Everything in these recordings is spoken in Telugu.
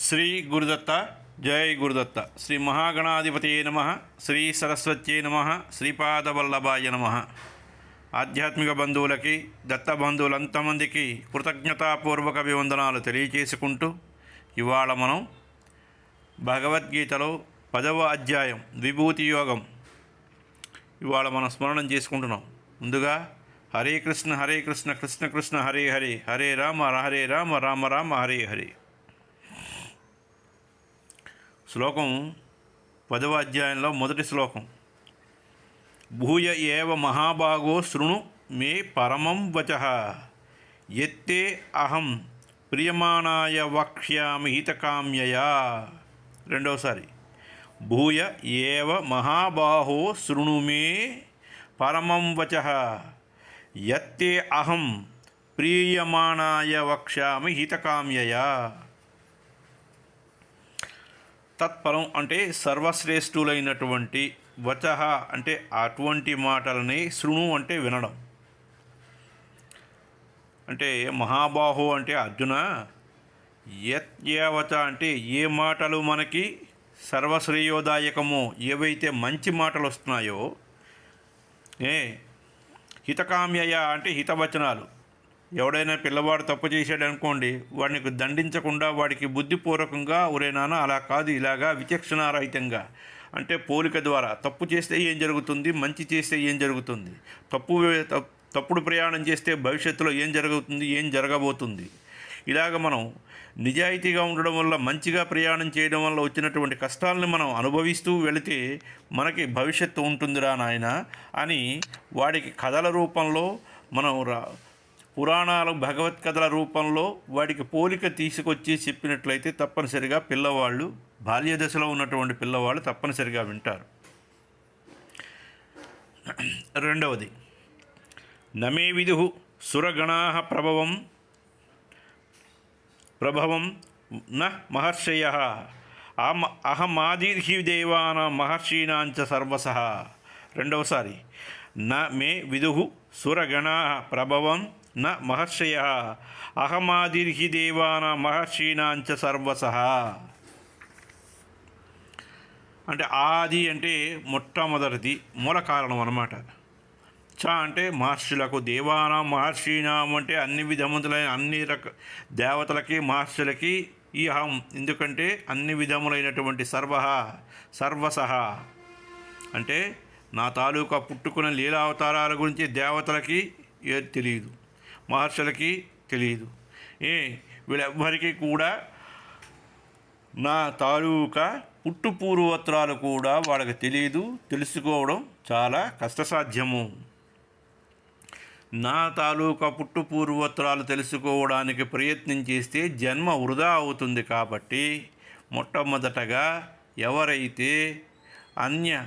శ్రీ గురుదత్త జై గురుదత్త. శ్రీ మహాగణాధిపతి నమ శ్రీ సరస్వత్యే నమ శ్రీపాదవల్లభాయ నమ. ఆధ్యాత్మిక బంధువులకి దత్త బంధువులంతమందికి కృతజ్ఞతాపూర్వక అభివందనాలు తెలియచేసుకుంటూ ఇవాళ మనం భగవద్గీతలో పదవ అధ్యాయం విభూతి యోగం ఇవాళ మనం స్మరణం చేసుకుంటున్నాం. ముందుగా హరే కృష్ణ హరే కృష్ణ కృష్ణ కృష్ణ హరే హరే హరే రామ హరే రామ రామ రామ హరే హరే. శ్లోకం పదవ అధ్యాయంలో మొదటి శ్లోకం. భూయ ఏవ మహాభాగో శృణు మే పరమం వచ. ఎత్తే అహం ప్రియమాణాయ వక్ష్యామి హితకామ్యయా. రెండవసారి. భూయ ఏవ మహాబాహో శృణు మే పరమం వచ. ఎత్తే అహం ప్రీయమాణాయ వక్ష్యామి హితకామ్యయా. తత్పరం అంటే సర్వశ్రేష్ఠులైనటువంటి వచహ అంటే అటువంటి మాటలని శృణు అంటే వినడం. అంటే మహాబాహు అంటే అర్జున యత్యవచ అంటే ఏ మాటలు మనకి సర్వశ్రేయోదాయకమో ఏవైతే మంచి మాటలు వస్తున్నాయో ఏ హితకామ్యయ అంటే హితవచనాలు. ఎవడైనా పిల్లవాడు తప్పు చేశాడు అనుకోండి వాడిని దండించకుండా వాడికి బుద్ధిపూర్వకంగా ఒరే నాన్న అలా కాదు ఇలాగా విచక్షణారహితంగా. అంటే పోలిక ద్వారా తప్పు చేస్తే ఏం జరుగుతుంది మంచి చేస్తే ఏం జరుగుతుంది తప్పు తప్పుడు ప్రయాణం చేస్తే భవిష్యత్తులో ఏం జరుగుతుంది ఏం జరగబోతుంది. ఇలాగ మనం నిజాయితీగా ఉండడం వల్ల మంచిగా ప్రయాణం చేయడం వల్ల వచ్చినటువంటి కష్టాలను మనం అనుభవిస్తూ వెళితే మనకి భవిష్యత్తు ఉంటుందిరా నాయన అని వాడికి కథల రూపంలో మనం రా పురాణాలు భగవత్ కథల రూపంలో వాడికి పోలిక తీసుకొచ్చి చెప్పినట్లయితే తప్పనిసరిగా పిల్లవాళ్ళు బాల్య దశలో ఉన్నటువంటి పిల్లవాళ్ళు తప్పనిసరిగా వింటారు. రెండవది నమే విదు సురగణా ప్రభవం ప్రభవం న మహర్షయ ఆమ అహమాదిర్హి దేవాన మహర్షీనాంచ సర్వస. రెండవసారి న మే విదు సురగణా ప్రభవం న మహర్షయ అహమాదిర్హి దేవాన మహర్షీనాంచ సర్వస. అంటే ఆది అంటే మొట్టమొదటిది మూల కారణం అన్నమాట. చ అంటే మహర్షులకు దేవానాం మహర్షీనాం అంటే అన్ని విధములైన అన్ని రక దేవతలకి మహర్షులకి ఈ అహం. ఎందుకంటే అన్ని విధములైనటువంటి సర్వ సర్వసహ అంటే నా తాలూకా పుట్టుకున్న లీలావతారాల గురించి దేవతలకి తెలియదు. మహర్షులకి తెలియదు ఏ వీళ్ళెవ్వరికీ కూడా నా తాలూకా పుట్టు పూర్వోత్తరాలు కూడా వాళ్ళకి తెలియదు తెలుసుకోవడం చాలా కష్టసాధ్యము. నా తాలూకా పుట్టు పూర్వోత్తరాలు తెలుసుకోవడానికి ప్రయత్నం చేస్తే జన్మ వృధా అవుతుంది కాబట్టి మొట్టమొదటగా ఎవరైతే అన్య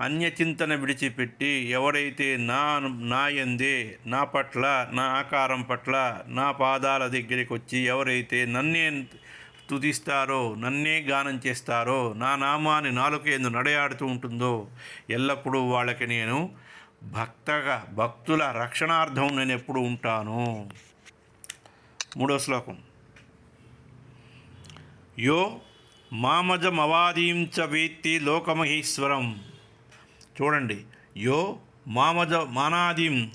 అన్యచింతన విడిచిపెట్టి ఎవరైతే నా నాయందే నా పట్ల నా ఆకారం పట్ల నా పాదాల దగ్గరికి వచ్చి ఎవరైతే నన్నే తుదిస్తారో నన్నే గానం చేస్తారో నా నామాన్ని నాలుకేందు నడయాడుతూ ఉంటుందో ఎల్లప్పుడూ వాళ్ళకి నేను భక్తగా భక్తుల రక్షణార్థం నేను ఎప్పుడు ఉంటాను. మూడో శ్లోకం. యో మామజమవాదీం చ వేత్తి లోకమహేశ్వరం. చూడండి. యో మామజ మనాదిం.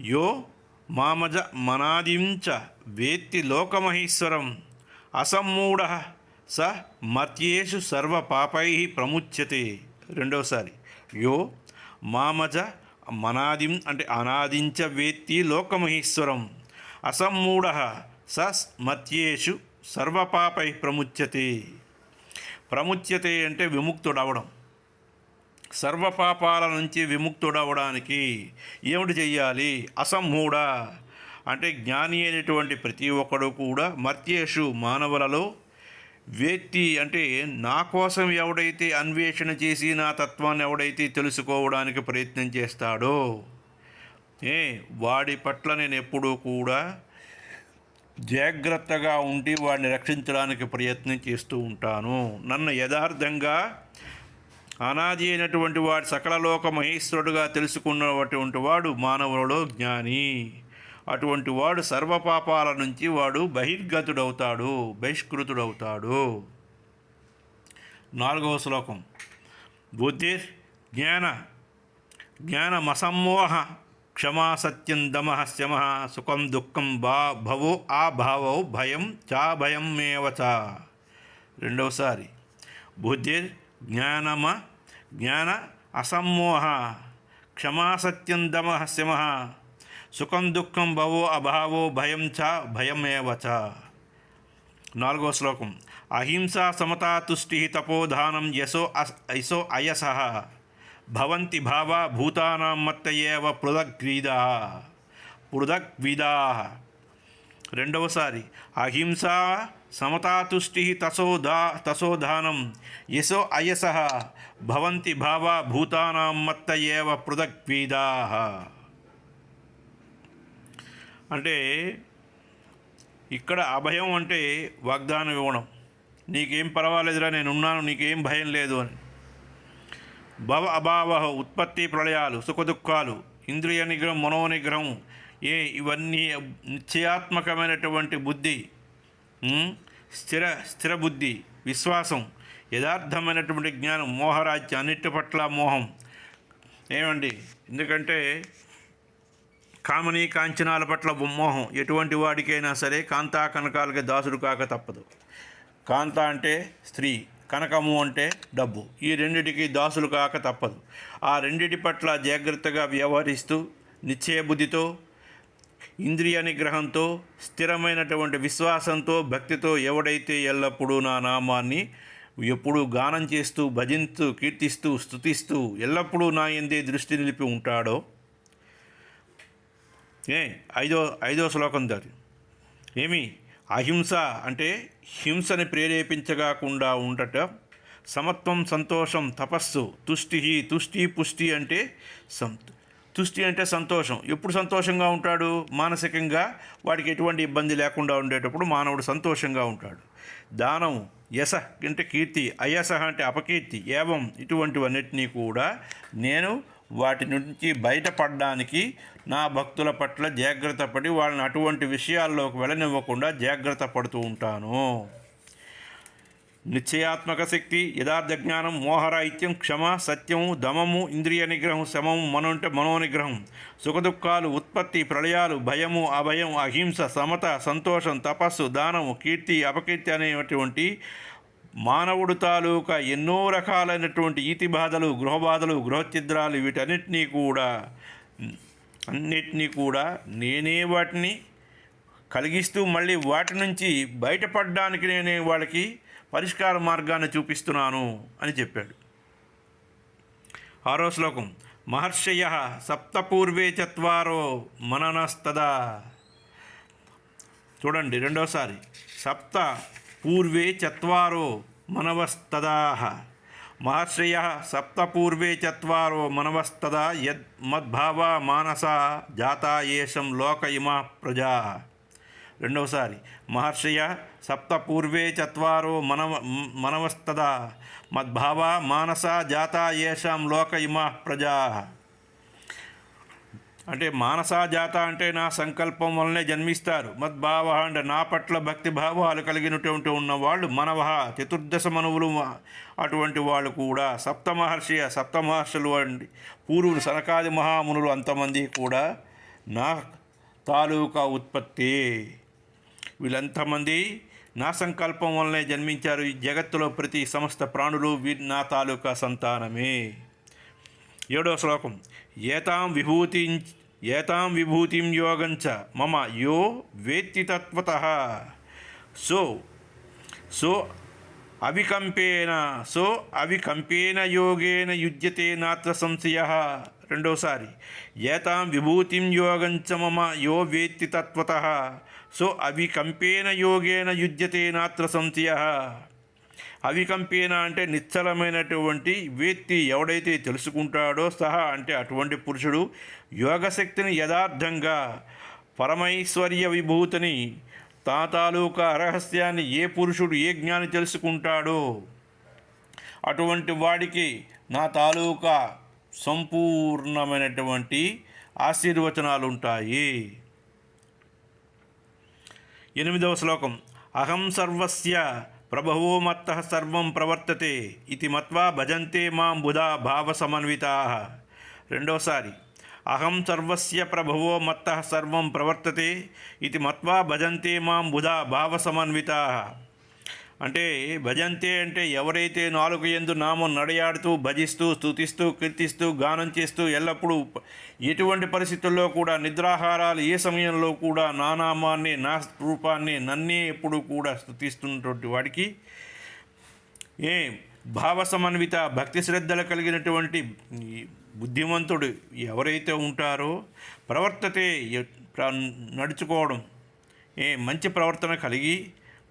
యో మామజ మనాదించ వేత్తి లోకమహేశ్వరం. అసమ్మూఢ స మత్యేషు సర్వపాపై ప్రముచ్యతే. రెండవసారి. యో మామజ మనాదిం అంటే అనాదించ వేత్తి లోకమహేశ్వరం. అసమ్మూఢ స మత్యేషు సర్వపాపై ప్రముచ్యతే. ప్రముచ్యతే అంటే విముక్తుడవడం. సర్వపాపాల నుంచి విముక్తుడవడానికి ఏమిటి చెయ్యాలి? అసంహూడ? అంటే జ్ఞాని అయినటువంటి ప్రతి ఒక్కడు కూడా మర్త్యేషు మానవులలో వ్యక్తి అంటే నా కోసం ఎవడైతే అన్వేషణ చేసి నా తత్వాన్ని ఎవడైతే తెలుసుకోవడానికి ప్రయత్నం చేస్తాడో ఏ వాడి పట్ల నేను ఎప్పుడూ కూడా జాగ్రత్తగా ఉండి వాడిని రక్షించడానికి ప్రయత్నం చేస్తూ ఉంటాను. నన్ను యథార్థంగా అనాది అయినటువంటి వాడు సకల లోక మహేశ్వరుడుగా తెలుసుకున్నటువంటి వాడు మానవులలో జ్ఞాని. అటువంటి వాడు సర్వపాపాల నుంచి వాడు బహిర్గతుడవుతాడు బహిష్కృతుడవుతాడు. నాలుగవ శ్లోకం. బుద్ధి జ్ఞాన జ్ఞానమసమ్మోహ క్షమా సత్యం దమ శమ సుఖం దుఃఖం బా భవో ఆ భావౌ భయం చా భయం మేవచ రెండవసారి. బుద్ధిర్ జ్ఞానమ జ్ఞాన అసమ్మోహ క్షమా సత్యం దమ శమ సుఖం దుఃఖం భవో అభావో భయం చ భయమేవ చ. నాలుగో శ్లోకం. అహింస సమతా తుష్టి తపోధానం యశో అస్ యశో అయస. భవంతి భావ భూతానాం మత్తయేవ ఏవ పృథగ్వీదా పృథగ్విదా రెండవసారి. అహింసా సమతాతుష్టి తసోదా తసోధానం యశో అయస. భవంతి భావా భూతానాం మత్త ఏవ పృథక్వీదా అంటే ఇక్కడ అభయం అంటే వాగ్దానం ఇవ్వడం నీకేం పర్వాలేదురా నేను ఉన్నాను నీకేం భయం లేదు అని. భవ అభావ ఉత్పత్తి ప్రళయాలు సుఖదుఖాలు ఇంద్రియ నిగ్రహం మనోనిగ్రహం ఏ ఇవన్నీ నిశ్చయాత్మకమైనటువంటి బుద్ధి స్థిర స్థిరబుద్ధి విశ్వాసం యథార్థమైనటువంటి జ్ఞానం మోహరాజ్యం అన్నిటి పట్ల మోహం. ఏమండి? ఎందుకంటే కామని కాంచనాల పట్ల మోహం. ఎటువంటి వాడికైనా సరే కాంతా కనకాలకి దాసుడు కాక తప్పదు. కాంత అంటే స్త్రీ కనకము అంటే డబ్బు. ఈ రెండిటికి దాసులు కాక తప్పదు. ఆ రెండిటి పట్ల జాగ్రత్తగా వ్యవహరిస్తూ నిశ్చయ బుద్ధితో ఇంద్రియ నిగ్రహంతో స్థిరమైనటువంటి విశ్వాసంతో భక్తితో ఎవడైతే ఎల్లప్పుడూ నా నామాన్ని ఎప్పుడూ గానం చేస్తూ భజిస్తూ కీర్తిస్తూ స్తుతిస్తూ ఎల్లప్పుడూ నా ఎందే దృష్టి నిలిపి ఉంటాడో? ఏ ఐదో ఐదో శ్లోకం దారి ఏమి? అహింస అంటే హింసని ప్రేరేపించగాకుండా ఉండట సమత్వం సంతోషం తపస్సు తుష్టి తుష్టి పుష్టి అంటే సం తుష్టి అంటే సంతోషం. ఎప్పుడు సంతోషంగా ఉంటాడు? మానసికంగా వాడికి ఎటువంటి ఇబ్బంది లేకుండా ఉండేటప్పుడు మానవుడు సంతోషంగా ఉంటాడు. దానం యశ అంటే కీర్తి అయస అంటే అపకీర్తి ఏవం ఇటువంటివన్నిటినీ కూడా నేను వాటి నుంచి బయటపడడానికి నా భక్తుల పట్ల జాగ్రత్త పడి వాళ్ళని అటువంటి విషయాల్లోకి వెళ్ళనివ్వకుండా జాగ్రత్త పడుతూ ఉంటాను. నిశ్చయాత్మక శక్తి యథార్థ జ్ఞానం మోహరాహిత్యం క్షమ సత్యము దమము ఇంద్రియ నిగ్రహం శమము మనో మనోనిగ్రహం సుఖదుఖాలు ఉత్పత్తి ప్రళయాలు భయము అభయం అహింస సమత సంతోషం తపస్సు దానము కీర్తి అపకీర్తి అనేటువంటి మానవుడు తాలూకా ఎన్నో రకాలైనటువంటి ఈతి బాధలు గృహబాధలు గృహఛిద్రాలు వీటన్నిటినీ కూడా అన్నిటినీ కూడా నేనే వాటిని కలిగిస్తూ మళ్ళీ వాటి నుంచి బయటపడడానికి నేనే వాళ్ళకి పరిష్కార మార్గాన్ని చూపిస్తున్నాను అని చెప్పాడు. ఆరో శ్లోకం మహర్షయ సప్తపూర్వే చత్వారో మననస్తదా. చూడండి రెండోసారి సప్త పూర్వే చత్వారో మనవస్తదా. మహర్షయ సప్తపూర్వే చత్వారో మనవస్తదా యద్ మద్భావ మానస జాతా ఏషం లోక ఇమా ప్రజా. రెండవసారి మహర్షయ సప్త పూర్వే చత్వారో మనవ మనవస్తదా మద్భావ మానస జాతా ఏషాం లోక ఇమా ప్రజా. అంటే మానసా జాత అంటే నా సంకల్పం వల్లనే జన్మిస్తారు. మద్భావ అంటే నా పట్ల భక్తి భావాలు కలిగినటువంటి ఉన్నవాళ్ళు మనవ చతుర్దశ మనువులు అటువంటి వాళ్ళు కూడా సప్త మహర్షియ సప్త మహర్షులు అండి పూర్వులు సనకాది మహామునులు అంతమంది కూడా నా తాలూకా ఉత్పత్తి. వీళ్ళంతమంది నా సంకల్పం వల్లనే జన్మించారు ఈ జగత్తులో ప్రతి సమస్త ప్రాణులు వీ నా తాలూకా సంతానమే. ఏడో శ్లోకం. ఏతాం విభూతి ఏతాం విభూతిం యోగంచ మమ యో వేత్తి తత్వత. సో సో అవికంపేన సో అవికంపేన యోగేన యుజ్యతే నాత్ర సంశయ. రెండోసారి. ఏతాం విభూతిం యోగంచ మమ యో వేత్తి తత్వత. సో అవికంపేన యోగేన యుజ్యతే నాత్ర సంశయ. అవికంపేన అంటే నిశ్చలమైనటువంటి వ్యక్తి ఎవడైతే తెలుసుకుంటాడో సహా అంటే అటువంటి పురుషుడు యోగశక్తిని యథార్థంగా పరమైశ్వర్య విభూతిని తా తాలూకా రహస్యాన్ని ఏ పురుషుడు ఏ జ్ఞాని తెలుసుకుంటాడో అటువంటి వాడికి నా తాలూకా సంపూర్ణమైనటువంటి ఆశీర్వచనాలు ఉంటాయి ఎనిమిదవ శ్లోకం అహం సర్వస్య ప్రభవో మత్త సర్వం ప్రవర్తతే ఇది మత్వా భజంతే మాం బుధా భావ సమన్వితా రెండోసారి అహం సర్వస్య ప్రభవో మత్త సర్వం ప్రవర్తతే ఇది మత్వా భజంతే మాం బుధా భావ సమన్వితా అంటే భజంతే అంటే ఎవరైతే నాలుగు ఎందు నామం నడయాడుతూ భజిస్తూ స్తుతిస్తూ కీర్తిస్తూ గానం చేస్తూ ఎల్లప్పుడూ ఎటువంటి పరిస్థితుల్లో కూడా నిద్రాహారాలు ఏ సమయంలో కూడా నా నామాన్ని నా రూపాన్ని నన్నే ఎప్పుడు కూడా స్థుతిస్తున్నటువంటి వాడికి ఏ భావ సమన్విత భక్తి శ్రద్ధలు కలిగినటువంటి బుద్ధిమంతుడు ఎవరైతే ఉంటారో ప్రవర్తతే నడుచుకోవడం ఏ మంచి ప్రవర్తన కలిగి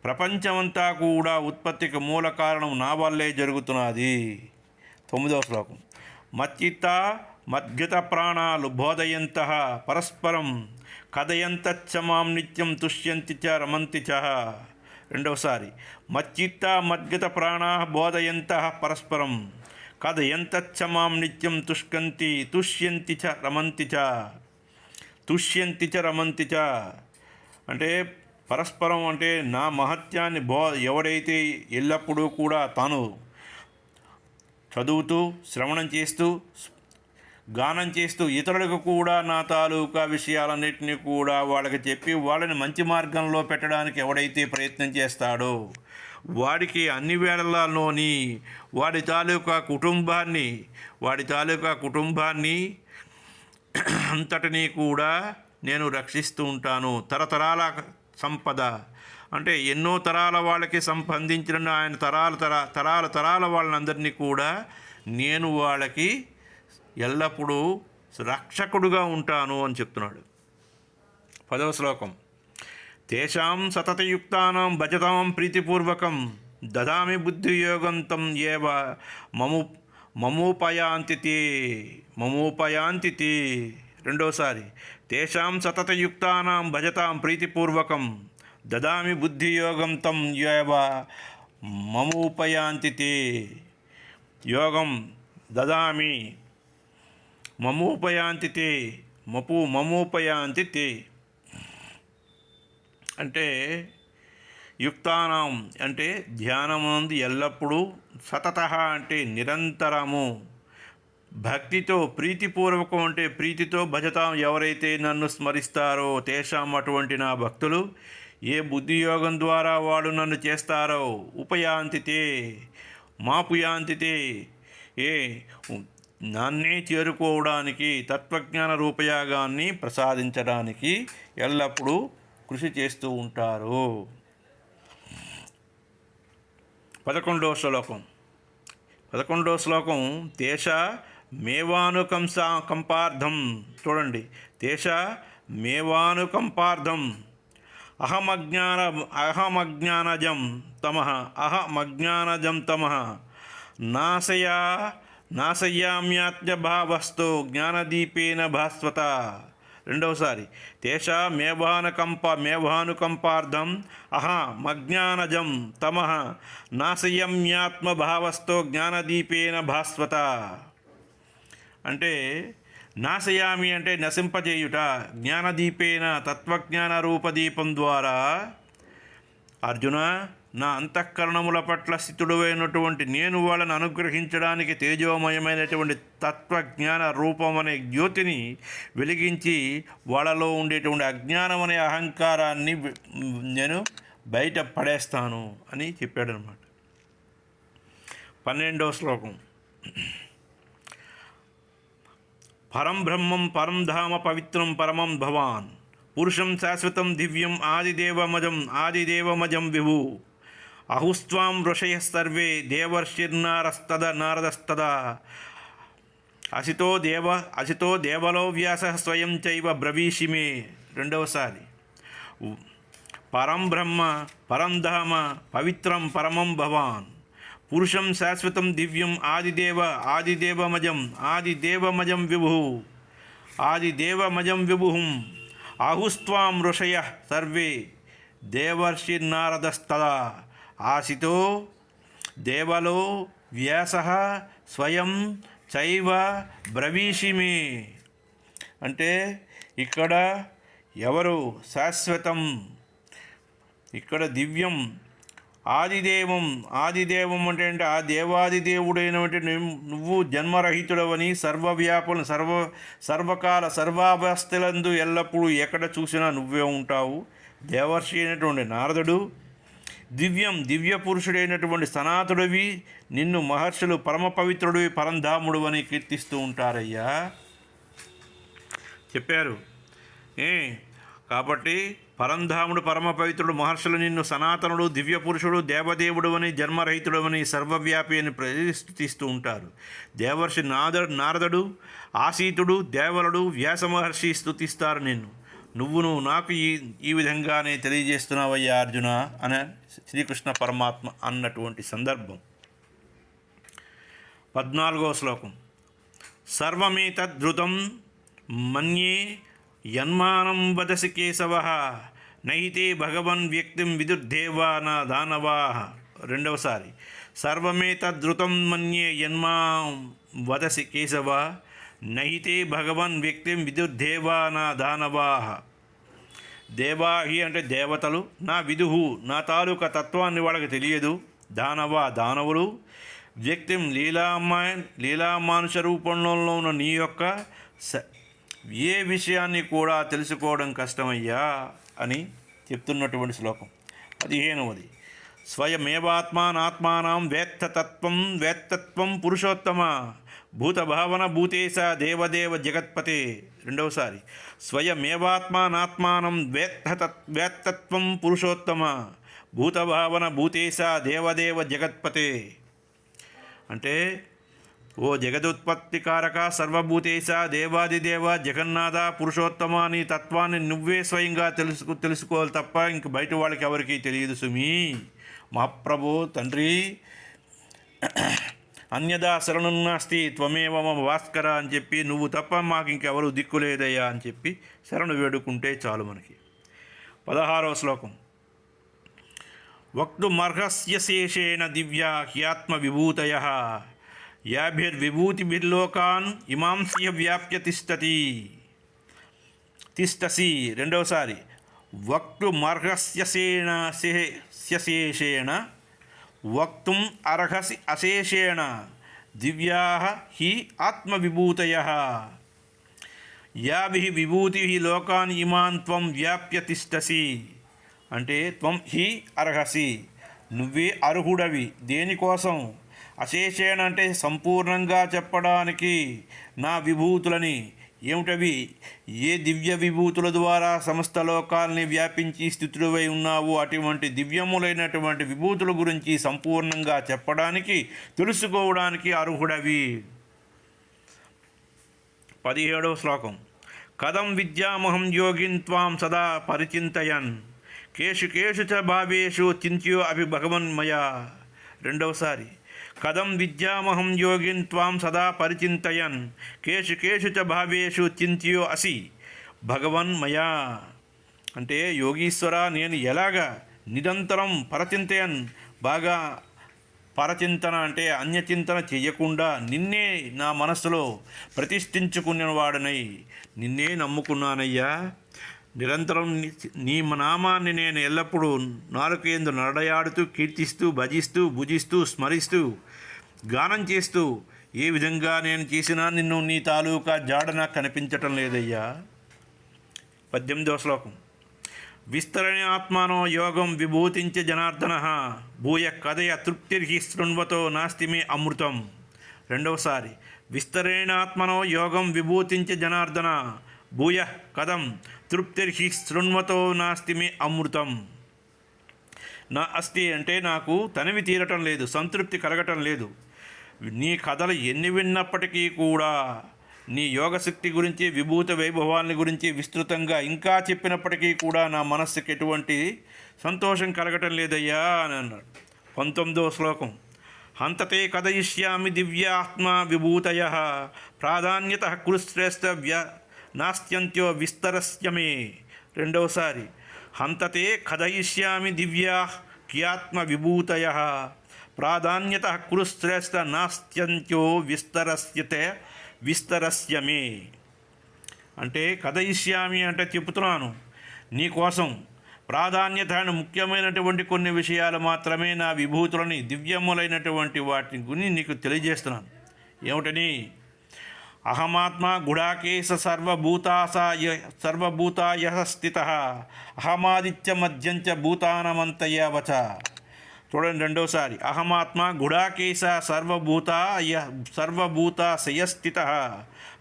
ప్రపంచమంతా కూడా ఉత్పత్తికి మూల కారణం నా వల్లే జరుగుతున్నది. తొమ్మిదవ శ్లోకం. మచ్చిత మద్గత ప్రాణాలు బోధయంత పరస్పరం కథయంతచ్చ మాం నిత్యం తుష్యంతి చ రమంతి చ. రెండవసారి. మచ్చిత్త మద్గత ప్రాణా బోధయంత పరస్పరం కథయంతచ్చ మాం నిత్యం తుష్కంతి తుష్యంతి చ రమంతి చ. తుష్యంతి చ రమంతి చ. అంటే పరస్పరం అంటే నా మహత్యాన్ని బో ఎవడైతే ఎల్లప్పుడూ కూడా తాను చదువుతూ శ్రవణం చేస్తూ గానం చేస్తూ ఇతరులకు కూడా నా తాలూకా విషయాలన్నింటినీ కూడా వాళ్ళకి చెప్పి వాళ్ళని మంచి మార్గంలో పెట్టడానికి ఎవడైతే ప్రయత్నం చేస్తాడో వాడికి అన్ని వేళల్లోని వాడి తాలూకా కుటుంబాన్ని వాడి తాలూకా కుటుంబాన్ని అంతటినీ కూడా నేను రక్షిస్తూ ఉంటాను. తరతరాల సంపద. అంటే ఎన్నో తరాల వాళ్ళకి సంబంధించిన ఆయన తరాల తర తరాల తరాల వాళ్ళందరినీ కూడా నేను వాళ్ళకి ఎల్లప్పుడూ రక్షకుడుగా ఉంటాను అని చెప్తున్నాడు. పదవ శ్లోకం. తేషాం సతతయుక్తానం భజతాం ప్రీతిపూర్వకం దదామి బుద్ధియోగంతం ఏవ మము మమోపయాంతితి మమోపయాంతితి. రెండోసారి. తేషాం సతతయుక్తానాం భజతాం ప్రీతిపూర్వకం. దదామి బుద్ధియోగం తం యోవ మమోపయాంతి తే. యోగం దదామి మమోపయాంతి తే. మపు మమోపయాంతి తే. అంటే యుక్తానం అంటే ధ్యానమునందు ఎల్లప్పుడూ సతత అంటే నిరంతరము. భక్తితో ప్రీతిపూర్వకం అంటే ప్రీతితో భజతాం ఎవరైతే నన్ను స్మరిస్తారో తేషాం అటువంటి నా భక్తులు ఏ బుద్ధియోగం ద్వారా వాడు నన్ను చేస్తారో ఉపయాంతితే మాపుయాంతితే ఏ నన్నే చేరుకోవడానికి తత్వజ్ఞాన రూపయాగాన్ని ప్రసాదించడానికి ఎల్లప్పుడూ కృషి చేస్తూ ఉంటారు. పదకొండవ శ్లోకం. పదకొండవ శ్లోకం దేశ మేవానుకంస కంపార్థం. చూడండి తేష మేవానుకంపార్థం. అహమజ్ఞాన అహమజ్ఞానజం తమ అహమజ్ఞానజం తమ. నాశయా నాశయామ్యాత్యభావస్తో జ్ఞానదీపేన భాస్వత. రెండవసారి తేషా మేవానుకంప మేవానుకంపార్థం అహ మజ్ఞానజం తమ నాశయమ్యాత్మభావస్తో జ్ఞానదీపేన భాస్వత. అంటే నాశయామి అంటే నశింపజేయుట జ్ఞానదీపేన తత్వజ్ఞాన రూపదీపం ద్వారా అర్జున నా అంతఃకరణముల పట్ల స్థితుడైనటువంటి నేను వాళ్ళని అనుగ్రహించడానికి తేజోమయమైనటువంటి తత్వజ్ఞాన రూపం అనే జ్యోతిని వెలిగించి వాళ్ళలో ఉండేటువంటి అజ్ఞానం అనే అహంకారాన్ని నేను బయట పడేస్తాను అని చెప్పాడనమాట. పన్నెండవ శ్లోకం. పరం బ్రహ్మం పరం ధామ పవిత్రం పరమం భవాన్. పురుషం శాశ్వతం దివ్యం ఆదిదేవమజం ఆదిదేవమజం విభు. అహుస్వాం ఋషయ సర్వే దేవర్షిర్నారస్తద నారదస్తద. అసితో దేవ అసితో దేవలో వ్యాస స్వయం చైవ బ్రవీషిమే రెండవసారి పరం బ్రహ్మ పరం ధామ పవిత్రం పరమం భవాన్. పురుషం శాశ్వతం దివ్యం ఆదిదేవ ఆదిదేవమజం ఆదిదేవమజం విభు ఆదిదేవమజం విభుం ఆహుస్త్వాం ఋషయ సర్వే దేవర్షిర్నారదస్తదా ఆసితో దేవలో వ్యాస స్వయం చైవ బ్రవీషిమి అంటే ఇక్కడ ఎవరు శాశ్వతం? ఇక్కడ దివ్యం ఆదిదేవం ఆదిదేవం అంటే అంటే ఆ దేవాది దేవుడైనటువంటి నువ్వు- జన్మరహితుడవని సర్వవ్యాపుల సర్వ సర్వకాల సర్వావస్థలందు ఎల్లప్పుడూ ఎక్కడ చూసినా నువ్వే ఉంటావు. దేవర్షి అయినటువంటి నారదుడు దివ్యం దివ్య పురుషుడైనటువంటి సనాతుడివి నిన్ను మహర్షులు పరమ పవిత్రుడివి పరంధాముడు అని కీర్తిస్తూ ఉంటారయ్యా. చెప్పారు. ఏ కాబట్టి పరంధాముడు పరమ పవిత్రుడు మహర్షులు నిన్ను సనాతనుడు దివ్య పురుషుడు దేవదేవుడు అని జన్మరహితుడు అని సర్వవ్యాపి అని ప్రతిష్ఠిస్తూ ఉంటారు. దేవర్షి నాద నారదుడు ఆసీతుడు దేవలుడు వ్యాస మహర్షి స్థుతిస్తారు నిన్ను. నువ్వు నాకు ఈ ఈ విధంగానే తెలియజేస్తున్నావయ్యా అర్జున అని శ్రీకృష్ణ పరమాత్మ అన్నటువంటి సందర్భం. పద్నాలుగో శ్లోకం. సర్వమేతద్ధృతం మన్యే యన్మానం వదసి కేశవ నైతే భగవన్ వ్యక్తిం విదుర్దేవా నా దానవా. రెండవసారి సర్వమేతద్ధృతం మన్యే యన్మా వదసి కేశవ నైతే భగవన్ వ్యక్తిం విదుర్దేవా నా దానవా. దేవాహి అంటే దేవతలు నా విదుహు నా తాలూకా తత్వాన్ని వాళ్ళకి తెలియదు. దానవ దానవులు వ్యక్తిం లీలామా లీలామానుష రూపంలో ఉన్న నీ యొక్క స- ఏ విషయాన్ని కూడా తెలుసుకోవడం కష్టమయ్యా అని చెప్తున్నటువంటి శ్లోకం. పదిహేనవది. స్వయమేవాత్మానాత్మానం వేత్తతత్వం వేత్తత్వం పురుషోత్తమ భూతభావన భూతేశ దేవదేవ జగత్పతే. రెండవసారి. స్వయమేవాత్మానాత్మానం వేత్త వేత్తత్వం పురుషోత్తమ భూతభావన భూతేశ దేవదేవ జగత్పతే. అంటే ఓ జగదుత్పత్తికారక సర్వభూతేశ దేవాదిదేవ జగన్నాథ పురుషోత్తమ నీ తత్వాన్ని నువ్వే స్వయంగా తెలుసుకు తెలుసుకోవాలి తప్ప ఇంక బయట వాళ్ళకి ఎవరికీ తెలియదు సుమి. మా ప్రభు తండ్రి అన్యదా శరణున్నాస్తి త్వమేవ మమ భాస్కర అని చెప్పి నువ్వు తప్ప మాకు ఇంకెవరు దిక్కులేదయ్యా అని చెప్పి శరణు వేడుకుంటే చాలు మనకి. పదహారవ శ్లోకం. వక్తుమర్హస్య శేషేణ దివ్యా హ్యాత్మ విభూతయ యాభిర్విభూతిభిర్లోకాన్ ఇమాంస్య వ్యాప్య తిష్టతి. తిష్టసి రెండవసారి. వక్తు మర్హస్యసేణ శేషేణ వక్తుం అర్హసి అశేషేణ. దివ్యా హి ఆత్మవిభూతయ. యాభి విభూతి లోకాన్ ఇమాన్ త్వం వ్యాప్య తిష్టసి. అంటే త్వం హి అర్హసి. నువ్వే అర్హుడవి దేనికోసం? అశేషేణ అంటే సంపూర్ణంగా చెప్పడానికి నా విభూతులని. ఏమిటవి? ఏ దివ్య విభూతుల ద్వారా సమస్త లోకాల్ని వ్యాపించి స్థితులవై ఉన్నావు? అటువంటి దివ్యములైనటువంటి విభూతుల గురించి సంపూర్ణంగా చెప్పడానికి తెలుసుకోవడానికి అర్హుడవి. పదిహేడవ శ్లోకం. కథం విద్యామహం యోగిన్ త్వాం సదా పరిచింతయన్. కేషు కేషు చ భావేషు చింత్యో అభి భగవన్మయ. రెండవసారి. కథం విద్యామహం యోగిన్ త్వాం సదా పరిచింతయన్. కేషు కేషు చ భావేషు చింత్యో అసి. భగవన్ మయా. అంటే యోగీశ్వర నేను ఎలాగా నిరంతరం పరచింతయన్? బాగా పరచింతన అంటే అన్యచింతన చేయకుండా నిన్నే నా మనస్సులో ప్రతిష్ఠించుకున్న వాడనై నిన్నే నమ్ముకున్నానయ్యా. నిరంతరం నీ- నామాన్ని నేను ఎల్లప్పుడూ నాలుకేందు నడయాడుతూ కీర్తిస్తూ భజిస్తూ భుజిస్తూ స్మరిస్తూ గానం చేస్తూ ఏ విధంగా నేను చేసినా నిన్ను నీ తాలూకా జాడ నాకు కనిపించటం లేదయ్యా. పద్దెనిమిదవ శ్లోకం. విస్తరణ ఆత్మానో యోగం విభూతించ జనార్దన భూయ కథయ తృప్తిర్హి శృణ్వతో నాస్తి మే అమృతం. రెండవసారి. విస్తరేణాత్మనో యోగం విభూతించ జనార్దన భూయ కథం. తృప్తిర్హి శృణ్వతో నాస్తి మే అమృతం. నా అస్థి అంటే నాకు తనివి తీరటం లేదు సంతృప్తి కలగటం లేదు. నీ కథలు ఎన్ని విన్నప్పటికీ కూడా నీ యోగశక్తి గురించి విభూత వైభవాన్ని గురించి విస్తృతంగా ఇంకా చెప్పినప్పటికీ కూడా నా మనస్సుకి ఎటువంటి సంతోషం కలగటం లేదయ్యా అని అన్నాడు. పంతొమ్మిదో శ్లోకం. హంతతే కథయిష్యామి దివ్యాత్మ విభూతయ. ప్రాధాన్యత కురుశ్రేష్ఠ వ్య నాస్త్యంత్యో విస్తరస్యమే రెండవసారి. హంతతే కథయిష్యామి దివ్యా క్యాత్మ విభూతయ. ప్రాధాన్యత కురుశ్రేష్ట నాస్త్యంత్యో విస్తరస్యతే విస్తరస్యమే అంటే కథయిష్యామి అంటే చెప్తున్నాను నీకోసం ప్రాధాన్యత అని ముఖ్యమైనటువంటి కొన్ని విషయాలు మాత్రమే నా విభూతులని దివ్యములైనటువంటి వాటిని గురించి నీకు తెలియజేస్తున్నాను. ఏమిటని? అహమాత్మా గుడాకేశ సర్వభూతాసాయ సర్వభూతాయ స్థిత. అహమాదిత్య మధ్యంచ భూతానమంతయవచ. చూడండి రెండోసారి. అహమాత్మ గుడాకేశ సర్వభూత సర్వభూతాశయ స్థిత.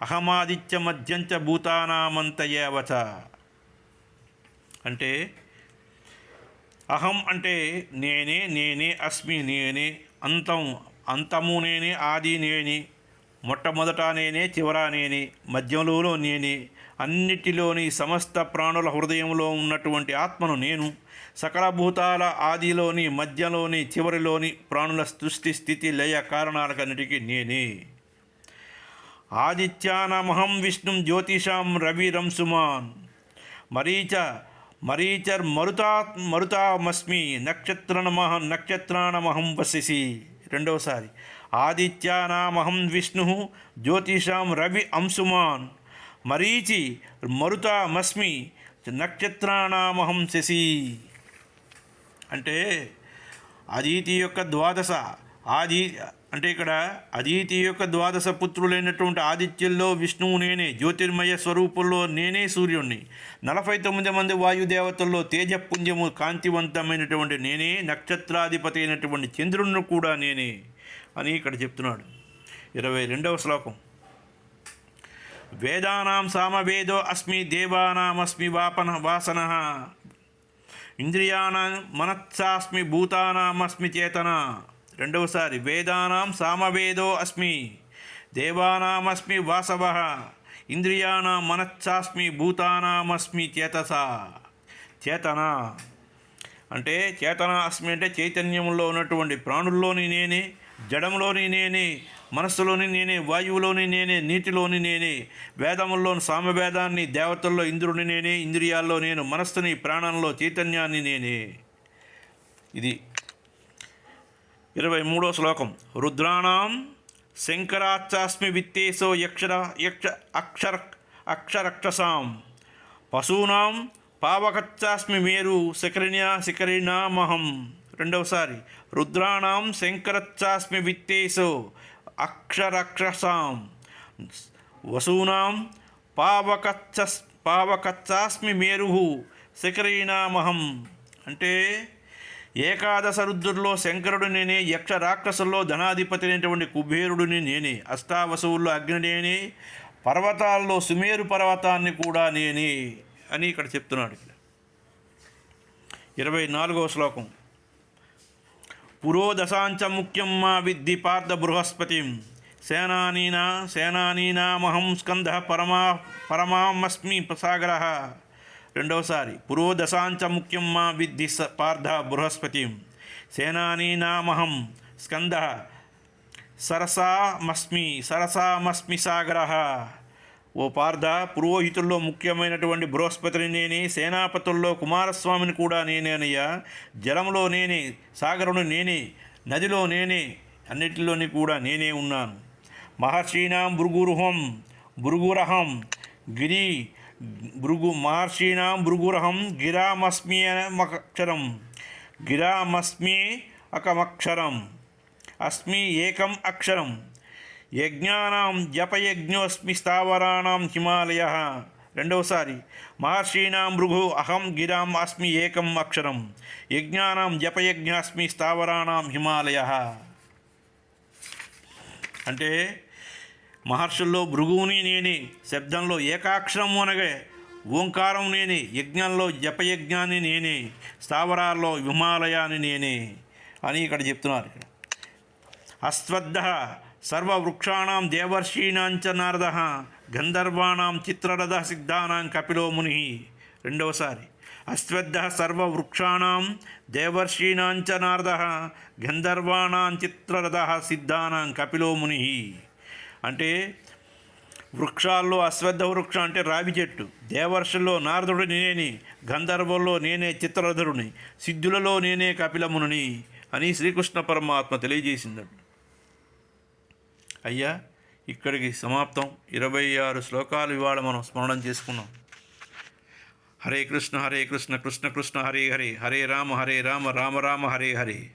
అహమాదిత్య మధ్యంచ భూతానామంతయవచ. అంటే అహం అంటే నేనే నేనే అస్మి నేనే అంతం అంతము నేనే ఆది నేనే మొట్టమొదట నేనే చివర నేనే మధ్యంలోనూ నేనే అన్నిటిలోని సమస్త ప్రాణుల హృదయంలో ఉన్నటువంటి ఆత్మను నేను సకల భూతాల ఆదిలోని మధ్యలోని చివరిలోని ప్రాణుల సృష్టి స్థితి లయ కారణాలకన్నిటికీ నేనే. ఆదిత్యానమహం విష్ణుం జ్యోతిషాం రవిరంసుమాన్ మరీచ మరీచర్ మరుతా మరుతామస్మి నక్షత్రనమహం నక్షత్రానమహం వసిసి రెండవసారి. ఆదిత్యానామహం విష్ణు జ్యోతిషాం రవి అంశుమాన్ మరీచి మరుతామస్మి నక్షత్రానామహం శశి. అంటే అదితి యొక్క ద్వాదశ ఆది అంటే ఇక్కడ అదితి యొక్క ద్వాదశ పుత్రులైనటువంటి ఆదిత్యుల్లో విష్ణువు నేనే జ్యోతిర్మయ స్వరూపంలో నేనే సూర్యుణ్ణి. నలభై తొమ్మిది మంది వాయుదేవతల్లో తేజపుంజము కాంతివంతమైనటువంటి నేనే నక్షత్రాధిపతి అయినటువంటి చంద్రుణ్ణి కూడా నేనే. అని ఇక్కడ చెప్తున్నాడు. ఇరవై రెండవ శ్లోకం. వేదానాం సామవేదో అస్మి దేవానామస్మి వాపన వాసన. ఇంద్రియాణం మనత్సాస్మి భూతానామస్మి చేతన. రెండవసారి వేదానాం సామవేదో అస్మి దేవానామస్మి వాసవ. ఇంద్రియాణం మనత్సాస్మి భూతానామస్మి చేతస. చేతన? అంటే చేతన అస్మి అంటే చైతన్యంలో ఉన్నటువంటి ప్రాణుల్లోని నేనే జడంలోని నేనే మనస్సులోని నేనే వాయువులోని నేనే నీటిలోని నేనే వేదముల్లోని సామవేదాన్ని దేవతల్లో ఇంద్రుని నేనే ఇంద్రియాల్లో నేను మనస్సుని ప్రాణంలో చైతన్యాన్ని నేనే. ఇది ఇరవై మూడో శ్లోకం. రుద్రాణం శంకరాచాస్మి విత్తేసో యక్షర యక్ష అక్షర అక్షరక్షసాం. పశూనాం పావకచ్చాస్మి మేరు శిఖరిణ్యా శిఖరిణామహం రెండవసారి. రుద్రాణం శంకరచ్చాస్మి విత్తేసు అక్షరక్షసాం. వసూనాం పావకచ్చ పావకచ్చాస్మి మేరు శిఖరీనామహం. అంటే ఏకాదశ రుద్రుల్లో శంకరుడు నేనే యక్ష రాక్షసుల్లో ధనాధిపతి అయినటువంటి కుబేరుడిని నేనే అష్టావసువుల్లో అగ్ని నేనే పర్వతాల్లో సుమేరు పర్వతాన్ని కూడా నేనే అని ఇక్కడ చెప్తున్నాడు ఇరవై నాలుగవ శ్లోకం. పురోదశాంచ ముఖ్యం మా విద్ధి పార్థ బృహస్పతిం సేనానీనా సేనానీనామహం స్కంద పరమా పరమామస్మి సాగర రెండవసారి పురోదశాంచ ముఖ్యం మా విద్ధి స పార్థ బృహస్పతిం సేనానీనామహం స్కంద సరసామస్మి సరసామస్మి సాగర. ఓ పార్థ పురోహితుల్లో ముఖ్యమైనటువంటి బృహస్పతిని నేనే సేనాపతుల్లో కుమారస్వామిని కూడా నేనేనయ్యా జలంలో నేనే సాగరుని నేనే నదిలో నేనే అన్నిటిలోని కూడా నేనే ఉన్నాను. మహర్షీణాం భృగురుహం భృగురహం గిరి భృగు మహర్షీణాం భృగురహం గిరామస్మి అక్షరం గిరామస్మి అకమక్షరం అస్మి ఏకం అక్షరం. యజ్ఞానాం జపయజ్ఞోస్మి స్థావరాణం హిమాలయ. రెండవసారి మహర్షీణాం భృగు అహం గిరాం అస్మి ఏకం అక్షరం. యజ్ఞానాం జపయజ్ఞాస్మి స్థావరాణం హిమాలయ. అంటే మహర్షుల్లో భృగువుని నేనే శబ్దంలో ఏకాక్షరం అనగా ఓంకారం నేనే యజ్ఞంలో జపయజ్ఞాన్ని నేనే స్థావరాల్లో హిమాలయాన్ని నేనే అని ఇక్కడ చెప్తున్నారు ఇక్కడ. అశ్వద్ధ సర్వవృక్షాణం దేవర్షీణాంచ నారద గంధర్వాణం చిత్రరథ సిద్ధానాం కపిలో ముని. రెండవసారి. అశ్వద్ధ సర్వవృక్షాణం దేవర్షీణాంచ నారద గంధర్వాణాం చిత్రరథ సిద్ధానాం కపిలో ముని. అంటే వృక్షాల్లో అశ్వద్ధ వృక్షం అంటే రావి చెట్టు. దేవర్షుల్లో నారదుడు నేనే గంధర్వుల్లో నేనే చిత్రరథుడిని సిద్ధులలో నేనే కపిలముని అని శ్రీకృష్ణ పరమాత్మ తెలియజేసిందట. అయ్యా ఇక్కడికి సమాప్తం. ఇరవై ఆరు శ్లోకాలు ఇవాళ మనం స్మరణం చేసుకున్నాం. హరే కృష్ణ హరే కృష్ణ కృష్ణ కృష్ణ హరే హరే. హరే రామ హరే రామ రామ రామ హరే హరే.